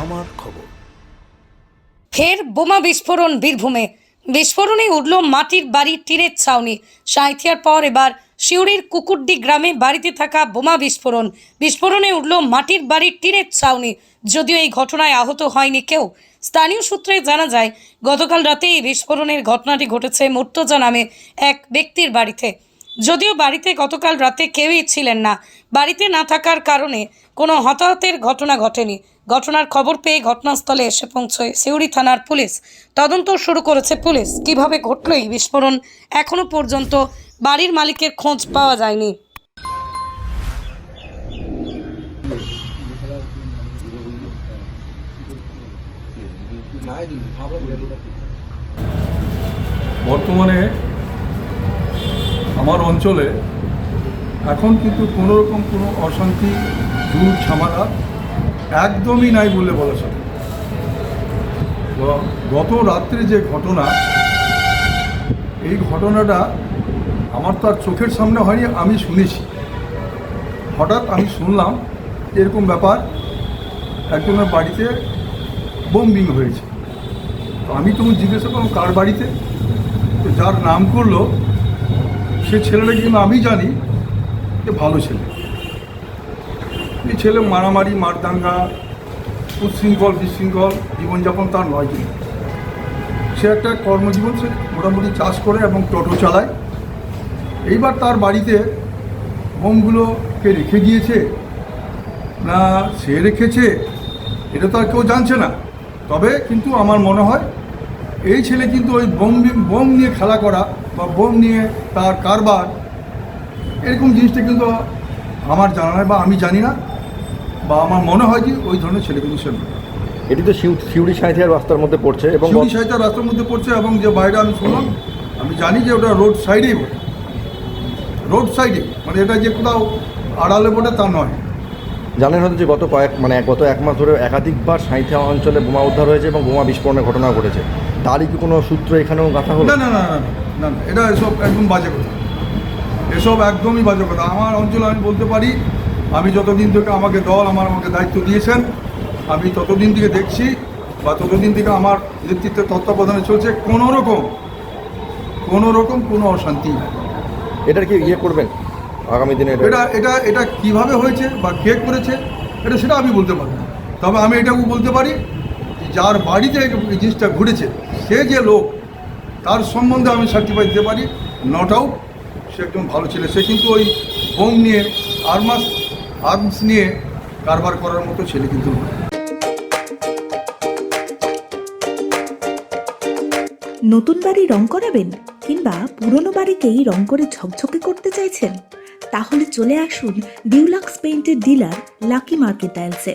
আমার খবর। ফের বোমা বিস্ফোরণ বীরভূমে। বিস্ফোরণে উঠল মাটির বাড়ির টিনের ছাউনি। সাঁইথিয়ার পর এবার শিউরির কুকুরডি গ্রামে বাড়িতে থাকা বোমা বিস্ফোরণ। বিস্ফোরণে উঠল মাটির বাড়ির টিনের ছাউনি। যদিও এই ঘটনায় আহত হয়নি কেউ। স্থানীয় সূত্রে জানা যায়, গতকাল রাতে এই বিস্ফোরণের ঘটনাটি ঘটেছে মুর্তজা নামে এক ব্যক্তির বাড়িতে। যদিও বাড়িতে গতকাল রাতে কেউই ছিলেন না। বাড়িতে না থাকার কারণে কোনো হতাহতের ঘটনা ঘটেনি। ঘটনার খবর পেয়ে ঘটনাস্থলে এসে পৌঁছয় সিউড়ি থানার পুলিশ। তদন্ত শুরু করেছে পুলিশ। কীভাবে ঘটল এই বিস্ফোরণ এখনও পর্যন্ত বাড়ির মালিকের খোঁজ পাওয়া যায়নি। বর্তমানে আমার অঞ্চলে এখন কিন্তু কোনো রকম কোনো অশান্তি দূর ঝামেলা একদমই নাই বলে বলা চলে। গত রাত্রে যে ঘটনা, এই ঘটনাটা আমার তো আর চোখের সামনে হয়নি, আমি শুনেছি। হঠাৎ আমি শুনলাম এরকম ব্যাপার, একজনের বাড়িতে বোম্বিং হয়েছে। তো আমি তখন জিজ্ঞাসা করলাম, কার বাড়িতে? তো যার নাম করল সে ছেলেটা কিন্তু আমি জানি যে ভালো ছেলে। এই ছেলে মারামারি, মারদাঙ্গা, উচ্ছৃঙ্খল, বিশৃঙ্খল, জীবনযাপন তার নয় কিন্তু। সে একটা কর্মজীবন সে মোটামুটি চাষ করে এবং টোটো চালায়। এইবার তার বাড়িতে বোমগুলোকে রেখে দিয়েছে। না, সে রেখেছে, এটা তো আর কেউ জানছে না। তবে কিন্তু আমার মনে হয়, এই ছেলে কিন্তু ওই বোম বোম নিয়ে খেলা করা বা বোম নিয়ে তার কারবার এরকম জিনিসটা কিন্তু আমার জানা নয় বা আমি জানি না বা আমার মনে হয় যে ওই ধরনের ছেলে কিন্তু সে এটি তো শিউ- শিউড়ি সাঁইথিয়ার রাস্তার মধ্যে পড়ছে এবং শিউরি সাহিত্য রাস্তার মধ্যে পড়ছে এবং যে বাইরে আমি শুনলাম আমি জানি যে ওটা রোড সাইডেই বটে। রোড সাইডে মানে এটা যে কোথাও আড়ালে বটে তা নয়। জানেন হয়তো যে গত কয়েক মানে গত এক মাস ধরে একাধিকবার সাঁইথিয়া অঞ্চলে বোমা উদ্ধার হয়েছে এবং বোমা বিস্ফোরণের ঘটনা ঘটেছে। তারই কি কোনো সূত্র এখানেও গাঁথা হলো? না না না। না না, এটা এসব একদম বাজে কথা। এসব একদমই বাজে কথা। আমার অঞ্চলে আমি বলতে পারি আমি যতদিন থেকে আমাকে দল আমার আমাকে দায়িত্ব দিয়েছেন আমি ততদিন থেকে দেখছি বা ততদিন থেকে আমার নেতৃত্বে তত্ত্বাবধানে চলছে কোনো রকম কোনো রকম কোনো অশান্তি নেই। এটার কি ইয়ে করবেন? আগামী দিনে এটা- এটা এটা এটা কীভাবে হয়েছে বা কে করেছে এটা সেটা আমি বলতে পারব না। তবে আমি এটাও বলতে পারি যে যার বাড়িতে এই জিনিসটা ঘুরেছে সে যে লোক তার সম্বন্ধে আমি সার্টিফাই দিতে পারি নট আউট সে একজন ভালো ছেলে। সে কিন্তু ওই বোম নিয়ে, আর্মাস, আর্মস নিয়ে কারবার করার মতো ছেলে কিন্তু। নতুন বাড়ি রং করাবেন কিংবা পুরনো বাড়িকেই রং করে ঝকঝকে করতে চাইছেন? তাহলে চলে আসুন ডিউলাক্স পেইন্টের ডিলার লাকি মার্কেট টাইলসে।